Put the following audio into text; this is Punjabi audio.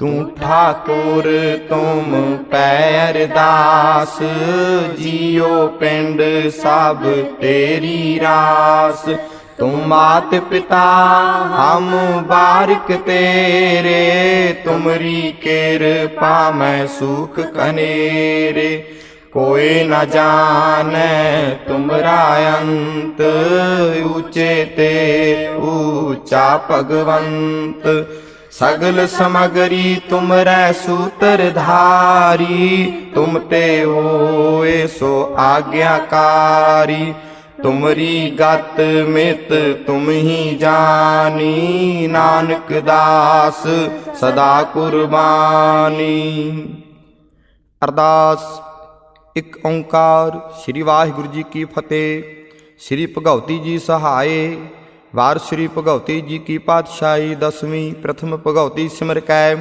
ਤੂੰ ਠਾਕੁਰ ਤੁਮ ਪੈ ਅਰਦਾਸ ਜੀਉ ਪਿੰਡ ਸਭ ਤੇਰੀ ਰਾਸ। ਤੂੰ ਮਾਤ ਪਿਤਾ ਹਮ ਬਾਰਕ ਤੇਰੇ, ਤੁਮਰੀ ਕਿਰਪਾ ਮੈਂ ਸੁਖ ਕਨੇਰੇ। ਕੋਈ ਨਾ ਜਾਣੈ ਤੁਮਰਾ ਅੰਤ, ਉੱਚੇ ਤੇ ਊਚਾ ਭਗਵੰਤ। ਸਗਲ ਸਮਗਰੀ ਤੁਮਰੈ ਸੂਤਰ ਧਾਰੀ, ਤੁਮ ਤੇ ਹੋਏ ਸੋ ਆਗਿਆਕਾਰੀ। ਤੁਮਰੀ ਗਤ ਮਿਤ ਤੁਮ ਹੀ ਜਾਨੀ, ਨਾਨਕ ਦਾਸ ਸਦਾ ਕੁਰਬਾਨੀ। ਅਰਦਾਸ, ਇੱਕ ਓੰਕਾਰ, ਸ੍ਰੀ ਵਾਹਿਗੁਰੂ ਜੀ ਕੀ ਫਤਿਹ। ਸ੍ਰੀ ਭਗਉਤੀ ਜੀ ਸਹਾਏ। ਵਾਰ ਸ੍ਰੀ ਭਗਉਤੀ ਜੀ ਕੀ ਪਾਤਸ਼ਾਹੀ ਦਸਵੀਂ ਪ੍ਰਥਮ ਭਗਉਤੀ ਸਿਮਰ ਕੈ